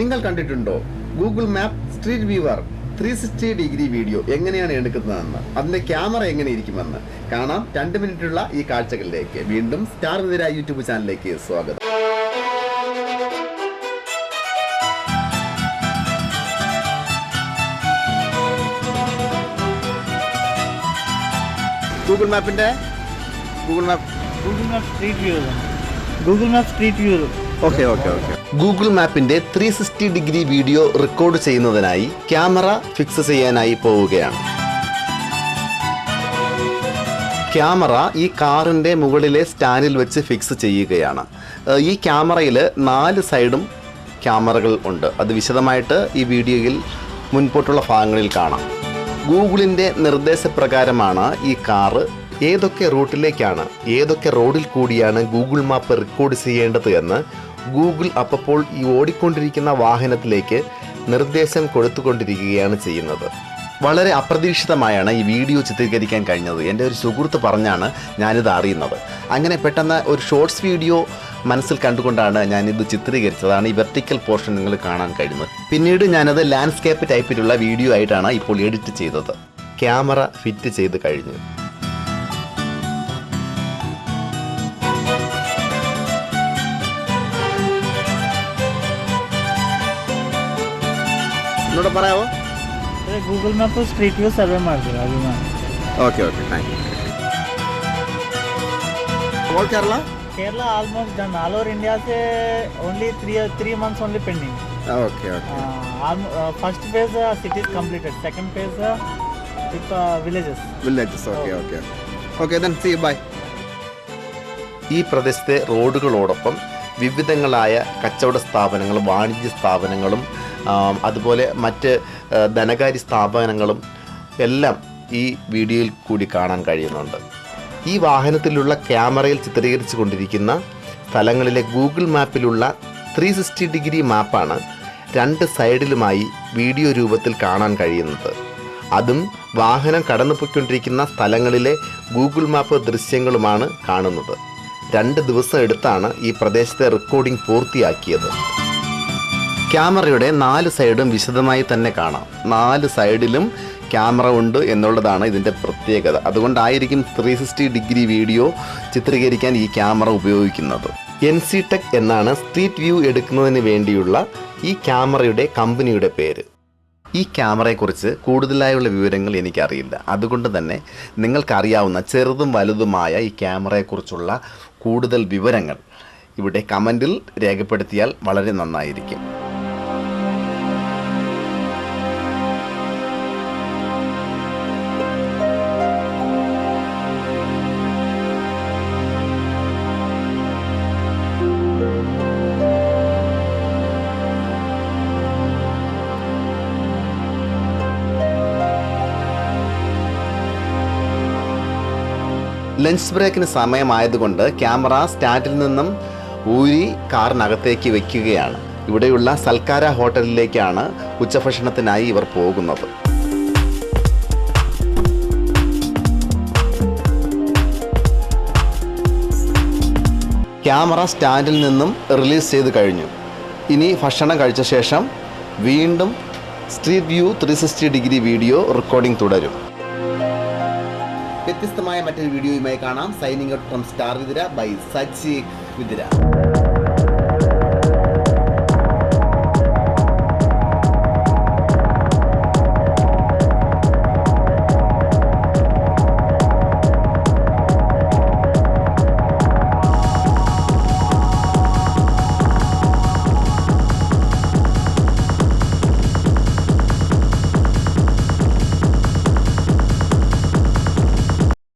നിങ്ങൾ കണ്ടിട്ടുണ്ടോ? Google map street viewer three sixty degree video എങ്ങനെയാണ് എടുക്കുന്നതെന്ന്? അതിന്റെ ക്യാമറ എങ്ങനെ ഇരിക്കുമെന്ന് കാണാം. രണ്ട് മിനിറ്റുള്ള ഈ കാഴ്ചകളിലേക്ക്. വീണ്ടും സ്റ്റാർ നിര യൂട്യൂബ് ചാനലിലേക്ക് സ്വാഗതം. Google മാപ്പിന്റെ Google map Google map street view Google map street view okay okay okay. Google മാപ്പിന്റെ three sixty degree video record ചെയ്യുന്നതിനായി ക്യാമറ ഫിക്സ് ചെയ്യാനായി പോവുകയാണ്. ക്യാമറ ഈ കാറിന്റെ മുകളിലെ സ്റ്റാൻഡിൽ വെച്ച് ഫിക്സ് ചെയ്യുകയാണ്. ഈ ക്യാമറയിൽ നാല് സൈഡും ക്യാമറകൾ ഉണ്ട്. അത് വിശദമായിട്ട് ഈ വീഡിയോയിൽ മുൻപോട്ടുള്ള ഭാഗങ്ങളിൽ കാണാം. ഗൂഗിളിന്റെ നിർദ്ദേശപ്രകാരമാണ് ഈ കാറ് ഏതൊക്കെ റൂട്ടിലേക്കാണ് ഏതൊക്കെ റോഡിൽ കൂടിയാണ് ഗൂഗിൾ മാപ്പ് റെക്കോർഡ് ചെയ്യേണ്ടത് എന്ന് ഗൂഗിൾ അപ്പോൾ ഈ ഓടിക്കൊണ്ടിരിക്കുന്ന വാഹനത്തിലേക്ക് നിർദ്ദേശം കൊടുത്തുകൊണ്ടിരിക്കുകയാണ് ചെയ്യുന്നത്. വളരെ അപ്രതീക്ഷിതമായാണ് ഈ വീഡിയോ ചിത്രീകരിക്കാൻ കഴിഞ്ഞത്. എന്റെ ഒരു സുഹൃത്ത് പറഞ്ഞാണ് ഞാനിത് അറിയുന്നത്. അങ്ങനെ പെട്ടെന്ന് ഒരു ഷോർട്സ് വീഡിയോ മനസ്സിൽ കണ്ടുകൊണ്ടാണ് ഞാനിത് ചിത്രീകരിച്ചതാണ്. ഈ വെർട്ടിക്കൽ പോർഷൻ നിങ്ങൾ കാണാൻ കഴിയുന്നത്. പിന്നീട് ഞാനത് ലാൻഡ്സ്കേപ്പ് ടൈപ്പിലുള്ള വീഡിയോ ആയിട്ടാണ് ഇപ്പോൾ എഡിറ്റ് ചെയ്തത്. ക്യാമറ ഫിറ്റ് ചെയ്ത് കഴിഞ്ഞു. ഒന്നുകൂടെ പറയാമോ Google map street view survey മാർക്കില്ല okay okay thank you all Kerala Kerala almost done all over India only three three months only pending okay okay first phase cities completed second phase ഇപ്പം villages villages okay okay okay then see bye ഈ പ്രദേശത്തെ റോഡുകളോടൊപ്പം വിവിധങ്ങളായ കച്ചവട സ്ഥാപനങ്ങളും വാണിജ്യ സ്ഥാപനങ്ങളും അതുപോലെ മറ്റ് ധനകാര്യ സ്ഥാപനങ്ങളും എല്ലാം ഈ വീഡിയോയിൽ കൂടി കാണാൻ കഴിയുന്നുണ്ട്. ഈ വാഹനത്തിലുള്ള ക്യാമറയിൽ ചിത്രീകരിച്ചു കൊണ്ടിരിക്കുന്ന സ്ഥലങ്ങളിലെ ഗൂഗിൾ മാപ്പിലുള്ള ത്രീ സിക്സ്റ്റി ഡിഗ്രി മാപ്പാണ് രണ്ട് സൈഡിലുമായി വീഡിയോ രൂപത്തിൽ കാണാൻ കഴിയുന്നത്. അതും വാഹനം കടന്നുപോയിക്കൊണ്ടിരിക്കുന്ന സ്ഥലങ്ങളിലെ ഗൂഗിൾ മാപ്പ് ദൃശ്യങ്ങളുമാണ് കാണുന്നത്. രണ്ട് ദിവസം എടുത്താണ് ഈ പ്രദേശത്തെ റെക്കോർഡിംഗ് പൂർത്തിയാക്കിയത്. ക്യാമറയുടെ നാല് സൈഡും വിശദമായി തന്നെ കാണാം. നാല് സൈഡിലും ക്യാമറ ഉണ്ട് എന്നുള്ളതാണ് ഇതിന്റെ പ്രത്യേകത. അതുകൊണ്ടായിരിക്കും ത്രീ സിക്സ്റ്റി ഡിഗ്രി വീഡിയോ ചിത്രീകരിക്കാൻ ഈ ക്യാമറ ഉപയോഗിക്കുന്നത്. എൻ സി ടെക് എന്നാണ് സ്ട്രീറ്റ് വ്യൂ എടുക്കുന്നതിന് വേണ്ടിയുള്ള ഈ ക്യാമറയുടെ കമ്പനിയുടെ പേര്. ഈ ക്യാമറയെക്കുറിച്ച് കൂടുതലായുള്ള വിവരങ്ങൾ എനിക്കറിയില്ല. അതുകൊണ്ട് തന്നെ നിങ്ങൾക്കറിയാവുന്ന ചെറുതും വലുതുമായ ഈ ക്യാമറയെക്കുറിച്ചുള്ള കൂടുതൽ വിവരങ്ങൾ ഇവിടെ കമന്റിൽ രേഖപ്പെടുത്തിയാൽ വളരെ നന്നായിരിക്കും. ലഞ്ച് ബ്രേക്കിന് സമയമായതുകൊണ്ട് ക്യാമറ സ്റ്റാൻഡിൽ നിന്നും ഊരി കാറിനകത്തേക്ക് വയ്ക്കുകയാണ് ഇവിടെയുള്ള സൽക്കാര ഹോട്ടലിലേക്കാണ് ഉച്ചഭക്ഷണത്തിനായി ഇവർ പോകുന്നത്. ക്യാമറ സ്റ്റാൻഡിൽ നിന്നും റിലീസ് ചെയ്ത് കഴിഞ്ഞു. ഇനി ഭക്ഷണം കഴിച്ച ശേഷം വീണ്ടും street view three sixty degree video recording തുടരും. വ്യത്യസ്തമായ മറ്റൊരു വീഡിയോയുമായി കാണാം. Signing out from star Vithira by Saji Vithira